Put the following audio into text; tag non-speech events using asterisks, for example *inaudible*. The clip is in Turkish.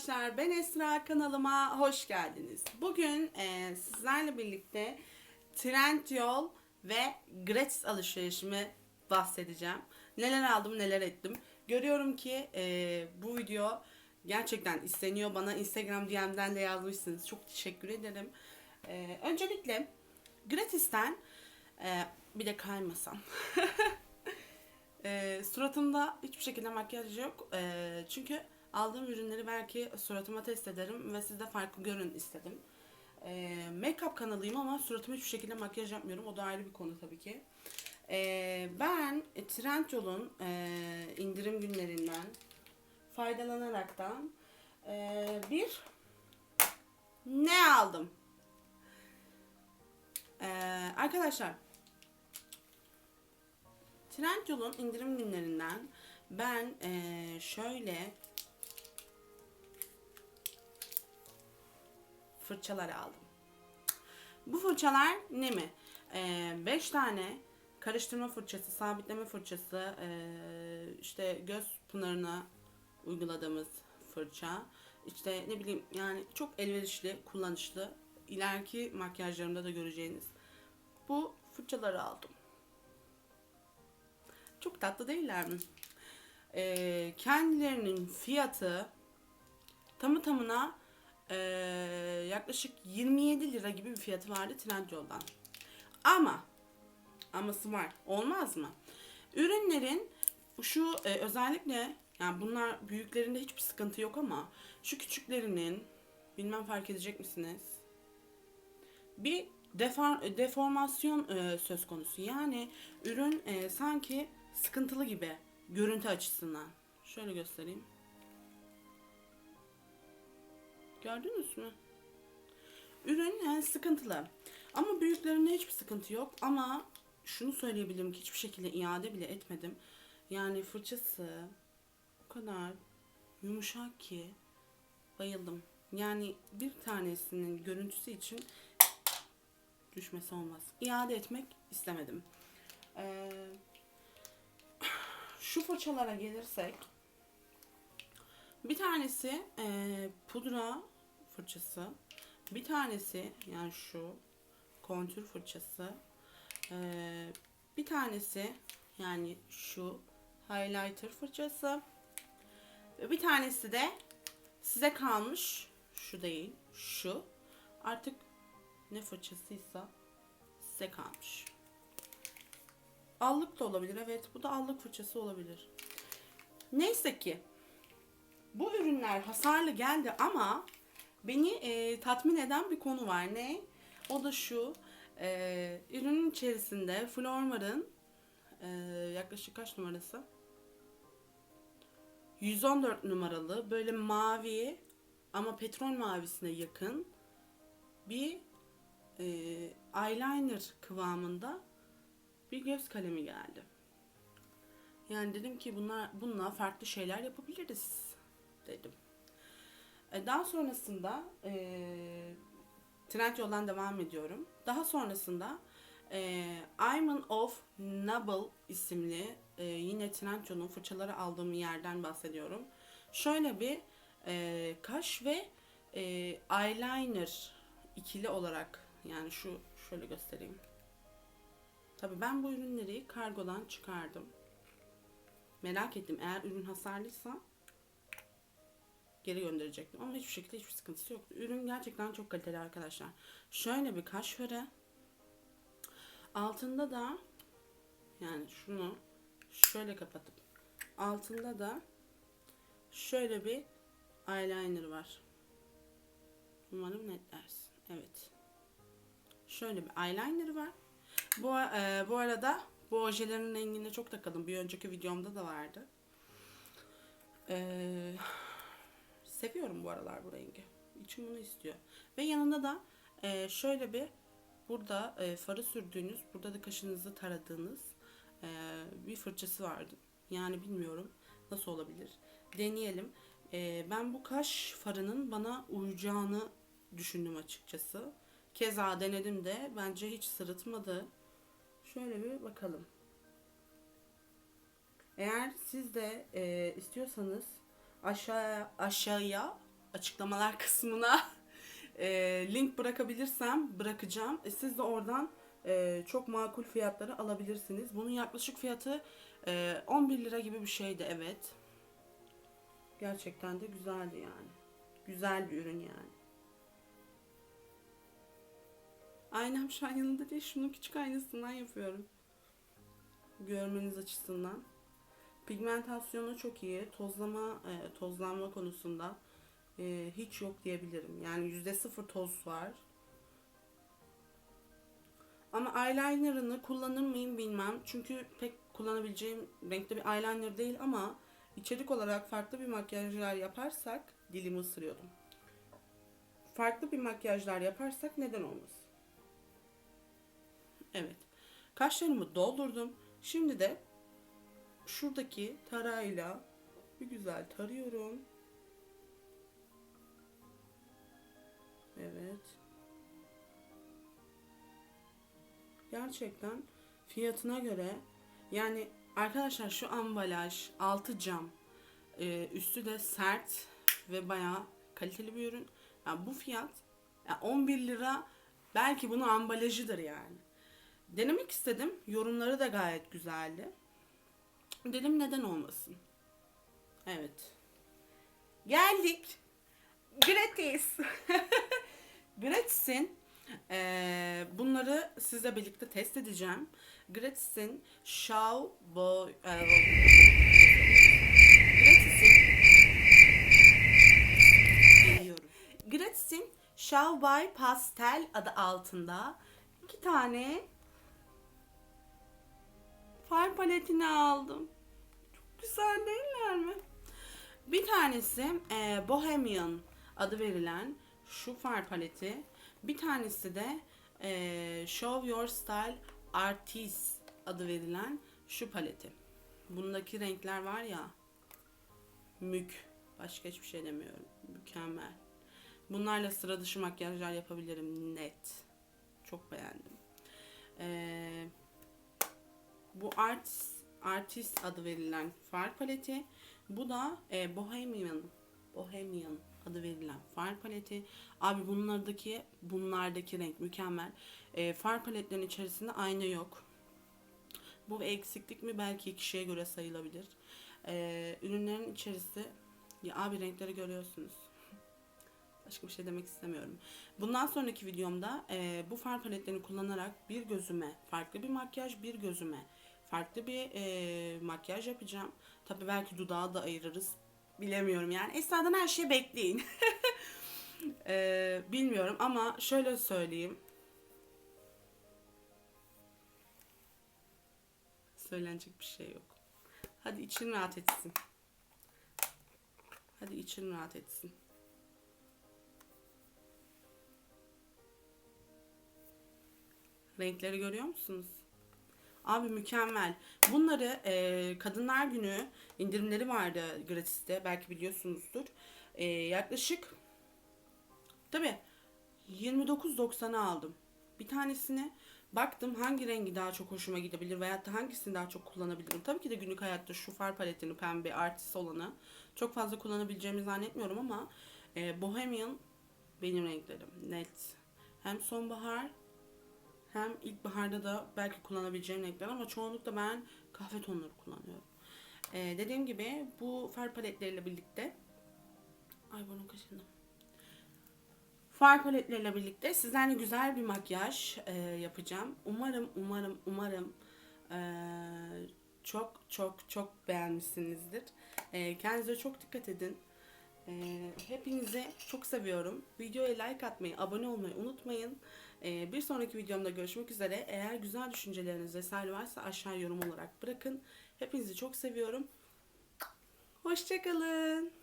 arkadaşlar ben Esra kanalıma hoş geldiniz. Bugün e, sizlerle birlikte Trendyol ve Gratis alışverişimi bahsedeceğim. Neler aldım neler ettim. Görüyorum ki e, bu video gerçekten isteniyor. Bana Instagram DM'den de yazmışsınız. Çok teşekkür ederim. E, öncelikle Gratis'ten e, bir de kaymasam. *laughs* E, suratımda hiçbir şekilde makyaj yok. E, çünkü aldığım ürünleri belki suratıma test ederim ve siz de farklı görün istedim. E, make-up kanalıyım ama suratıma hiçbir şekilde makyaj yapmıyorum. O da ayrı bir konu tabii ki. E, ben Trendyol'un e, indirim günlerinden faydalanaraktan e, bir ne aldım? E, arkadaşlar Trendyol'un indirim günlerinden ben eee, şöyle fırçalar aldım. Bu fırçalar ne mi? 5 tane karıştırma fırçası, sabitleme fırçası, eee, işte göz pınarına uyguladığımız fırça. İşte ne bileyim yani çok elverişli, kullanışlı. İleriki makyajlarımda da göreceğiniz bu fırçaları aldım. Çok tatlı değiller mi? Ee, kendilerinin fiyatı tamı tamına ee, yaklaşık 27 lira gibi bir fiyatı vardı Trendyol'dan. Ama aması var. Olmaz mı? Ürünlerin şu e, özellikle yani bunlar büyüklerinde hiçbir sıkıntı yok ama şu küçüklerinin bilmem fark edecek misiniz? Bir defor, deformasyon e, söz konusu. Yani ürün e, sanki sıkıntılı gibi görüntü açısından. Şöyle göstereyim. Gördünüz mü? Ürün yani sıkıntılı. Ama büyüklerinde hiçbir sıkıntı yok. Ama şunu söyleyebilirim ki hiçbir şekilde iade bile etmedim. Yani fırçası o kadar yumuşak ki bayıldım. Yani bir tanesinin görüntüsü için düşmesi olmaz. İade etmek istemedim. Ee, şu fırçalara gelirsek bir tanesi e, pudra fırçası bir tanesi yani şu kontür fırçası e, bir tanesi yani şu highlighter fırçası bir tanesi de size kalmış şu değil şu artık ne fırçasıysa size kalmış. Allık da olabilir. Evet bu da allık fırçası olabilir. Neyse ki bu ürünler hasarlı geldi ama beni e, tatmin eden bir konu var. Ne? O da şu. E, ürünün içerisinde Flormar'ın e, yaklaşık kaç numarası? 114 numaralı böyle mavi ama petrol mavisine yakın bir e, eyeliner kıvamında bir göz kalemi geldi. Yani dedim ki bunlar bununla farklı şeyler yapabiliriz dedim. E, daha sonrasında e, Trendyol'dan devam ediyorum. Daha sonrasında e, I'm of Noble isimli e, yine Trendyol'un fırçaları aldığım yerden bahsediyorum. Şöyle bir e, kaş ve e, eyeliner ikili olarak yani şu şöyle göstereyim. Tabi ben bu ürünleri kargodan çıkardım. Merak ettim eğer ürün hasarlıysa geri gönderecektim. Ama hiçbir şekilde hiçbir sıkıntısı yoktu. Ürün gerçekten çok kaliteli arkadaşlar. Şöyle bir kaş fırı. Altında da yani şunu şöyle kapatıp altında da şöyle bir eyeliner var. Umarım netlersin. Evet. Şöyle bir eyeliner var. Bu, e, bu arada bu ojelerin rengine çok takıldım. Bir önceki videomda da vardı. E, seviyorum bu aralar bu rengi. İçim bunu istiyor. Ve yanında da e, şöyle bir burada e, farı sürdüğünüz, burada da kaşınızı taradığınız e, bir fırçası vardı. Yani bilmiyorum nasıl olabilir. Deneyelim. E, ben bu kaş farının bana uyacağını düşündüm açıkçası. Keza denedim de bence hiç sırıtmadı. Şöyle bir bakalım. Eğer siz de e, istiyorsanız aşağıya aşağıya açıklamalar *laughs* kısmına e, link bırakabilirsem bırakacağım. E, siz de oradan e, çok makul fiyatları alabilirsiniz. Bunun yaklaşık fiyatı e, 11 lira gibi bir şeydi evet. Gerçekten de güzeldi yani. Güzel bir ürün yani. Aynam şu an yanında değil. Şunun küçük aynasından yapıyorum. Görmeniz açısından. Pigmentasyonu çok iyi. Tozlama, e, tozlanma konusunda e, hiç yok diyebilirim. Yani yüzde sıfır toz var. Ama eyelinerını kullanır mıyım bilmem. Çünkü pek kullanabileceğim renkte bir eyeliner değil ama içerik olarak farklı bir makyajlar yaparsak dilimi ısırıyordum. Farklı bir makyajlar yaparsak neden olmasın? Evet. Kaşlarımı doldurdum. Şimdi de şuradaki tarayla bir güzel tarıyorum. Evet. Gerçekten fiyatına göre yani arkadaşlar şu ambalaj altı cam e, üstü de sert ve bayağı kaliteli bir ürün. Yani bu fiyat yani 11 lira belki bunun ambalajıdır yani. Denemek istedim. Yorumları da gayet güzeldi. Dedim neden olmasın. Evet. Geldik. Gratis. *laughs* Gratis'in eee, bunları sizle birlikte test edeceğim. Gratis'in Show Boy eee, Gratis'in Show by Pastel adı altında iki tane far paletini aldım. Çok güzel değiller mi? Bir tanesi e, Bohemian adı verilen şu far paleti. Bir tanesi de e, Show Your Style Artist adı verilen şu paleti. Bundaki renkler var ya mük. Başka hiçbir şey demiyorum. Mükemmel. Bunlarla sıra dışı makyajlar yapabilirim net. Çok beğendim. Eee bu artist, artist adı verilen far paleti. Bu da e, Bohemian Bohemian adı verilen far paleti. Abi bunlardaki bunlardaki renk mükemmel. E, far paletlerin içerisinde ayna yok. Bu eksiklik mi belki kişiye göre sayılabilir. E, ürünlerin içerisi ya abi renkleri görüyorsunuz. Başka bir şey demek istemiyorum. Bundan sonraki videomda e, bu far paletlerini kullanarak bir gözüme farklı bir makyaj, bir gözüme farklı bir e, makyaj yapacağım. Tabii belki dudağı da ayırırız. Bilemiyorum yani. Esra'dan her şeyi bekleyin. *laughs* e, bilmiyorum ama şöyle söyleyeyim. Söylenecek bir şey yok. Hadi için rahat etsin. Hadi için rahat etsin. Renkleri görüyor musunuz? Abi mükemmel. Bunları e, Kadınlar Günü indirimleri vardı gratiste. Belki biliyorsunuzdur. E, yaklaşık tabi 29.90'a aldım. Bir tanesini baktım hangi rengi daha çok hoşuma gidebilir veya da hangisini daha çok kullanabilirim. Tabii ki de günlük hayatta şu far paletini pembe artist olanı çok fazla kullanabileceğimi zannetmiyorum ama e, Bohemian benim renklerim net. Hem sonbahar hem ilkbaharda da belki kullanabileceğim renkler ama çoğunlukla ben kahve tonları kullanıyorum. Ee, dediğim gibi bu far paletleriyle birlikte ay bunu kaşındım. Far paletleriyle birlikte sizlerle güzel bir makyaj e, yapacağım. Umarım, umarım, umarım e, çok çok çok beğenmişsinizdir. E, kendinize çok dikkat edin. E, hepinizi çok seviyorum. Videoya like atmayı, abone olmayı unutmayın. E, bir sonraki videomda görüşmek üzere. Eğer güzel düşünceleriniz vesaire varsa aşağı yorum olarak bırakın. Hepinizi çok seviyorum. Hoşçakalın.